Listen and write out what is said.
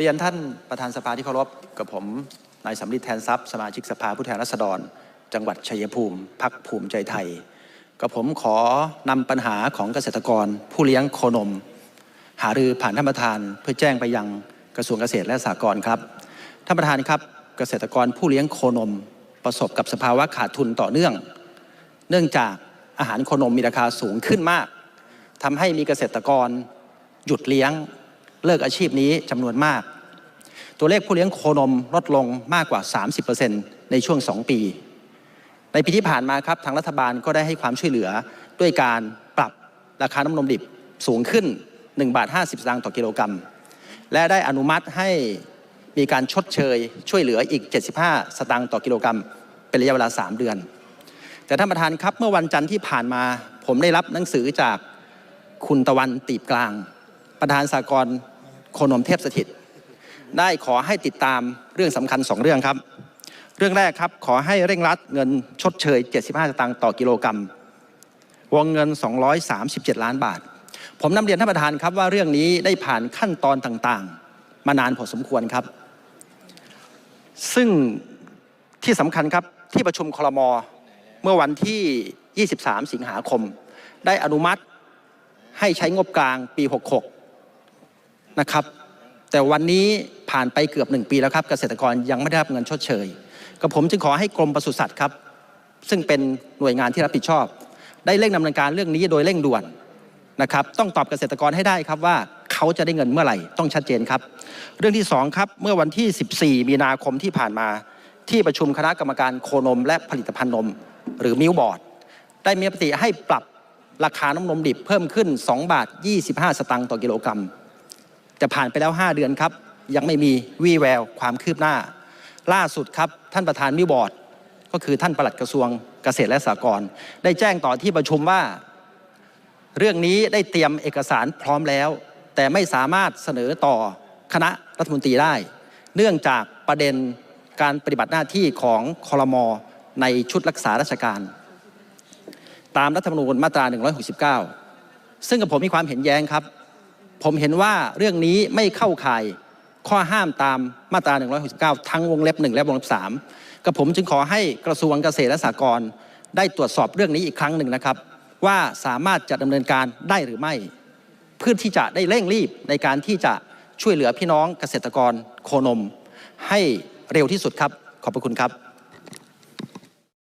เรียนท่านประธานสภาที่เคารพกับผมนายสำริดแทนทรัพย์สมาชิกสภาผู้แทนราษฎร จังหวัดชัยภูมิพักภูมิใจไทย กับผมขอนำปัญหาของเกษตรกร ผู้เลี้ยงโคนม หารือผ่านท่านประธานเพื่อแจ้งไปยังกระทรวงเกษตรและสหกรณ์ครับท่านประธานครับเกษตรกรผู้เลี้ยงโคนม ประสบกับสภาวะขาดทุนต่อเนื่อง เนื่องจากอาหารโคนมมีราคาสูงขึ้นมากทำให้มีเกษตรกรหยุดเลี้ยง เลิกอาชีพนี้จำนวนมาก ตัวเลขผู้เลี้ยงโคนมลดลงมากกว่า 30%ในช่วง 2 ปี ในปีที่ผ่านมาครับทางรัฐบาลก็ได้ให้ความช่วยเหลือด้วยการปรับราคาน้ำนมดิบสูงขึ้น 1 บาท 50สตางค์ต่อกิโลกรัม และได้อนุมัติให้มีการชดเชย ช่วยเหลืออีก 75 สตางค์ต่อกิโลกรัม เป็นระยะเวลา 3 เดือน แต่ท่านประธานครับเมื่อวันจันทร์ที่ผ่านมา ผมได้รับหนังสือจากคุณตะวันตีบกลาง ประธานสากลโคนมเทพสถิต ได้ขอให้ติดตามเรื่องสำคัญ 2 เรื่องครับ เรื่องแรกครับขอให้เร่งรัดเงินชดเชย 75 สตางค์ต่อกิโลกรัม วงเงิน 237 ล้านบาท ผมนำเรียนท่านประธานครับว่าเรื่องนี้ได้ผ่านขั้นตอนต่างๆ มานานพอสมควรครับ ซึ่งที่สำคัญครับที่ประชุมคลมเมื่อวันที่ 23 สิงหาคม ได้อนุมัติให้ใช้งบกลางปี 66 นะครับ แต่วันนี้ผ่านไปเกือบหนึ่งปีแล้วครับ เกษตรกรยังไม่ได้รับเงินชดเชยกับผมจึงขอให้กรมปศุสัตว์ครับ ซึ่งเป็นหน่วยงานที่รับผิดชอบ ได้เร่งดำเนินการเรื่องนี้โดยเร่งด่วนนะครับ ต้องตอบเกษตรกรให้ได้ครับว่าเขาจะได้เงินเมื่อไหร่ต้องชัดเจนครับ เรื่องที่สองครับเมื่อวันที่ 14 มีนาคมที่ผ่านมา ที่ประชุมคณะกรรมการโคนม และผลิตภัณฑ์นม หรือมิลบอร์ดได้มีมติให้ปรับราคาน้ำนมดิบเพิ่มขึ้น 2 บาท 25 สตางค์ต่อกิโลกรัม จะผ่านไปแล้ว 5 เดือนครับ ยังไม่มีวี่แววความคืบหน้า ล่าสุดครับ ท่านประธานมิบอร์ด ก็คือท่านปลัดกระทรวงเกษตรและสหกรณ์ได้แจ้งต่อที่ประชุมว่า เรื่องนี้ได้เตรียมเอกสารพร้อมแล้ว แต่ไม่สามารถเสนอต่อคณะรัฐมนตรีได้ เนื่องจากประเด็นการปฏิบัติหน้าที่ของคอรมอในชุดรักษาราชการ ตามรัฐธรรมนูญมาตรา 169 ซึ่งกับผมมีความเห็นแย้งครับ ผมเห็นว่าเรื่องนี้ไม่เข้าข่ายข้อห้ามตามมาตรา 169 ทั้งวงเล็บ 1 และวงเล็บ 3กับผมจึงขอให้กระทรวงเกษตรและสหกรณ์ได้ตรวจสอบเรื่องนี้อีกครั้งหนึ่งนะครับ ว่าสามารถจะดำเนินการได้หรือไม่ เพื่อที่จะได้เร่งรีบในการที่จะช่วยเหลือพี่น้องเกษตรกรโคนม ให้เร็วที่สุดครับ ขอบพระคุณครับ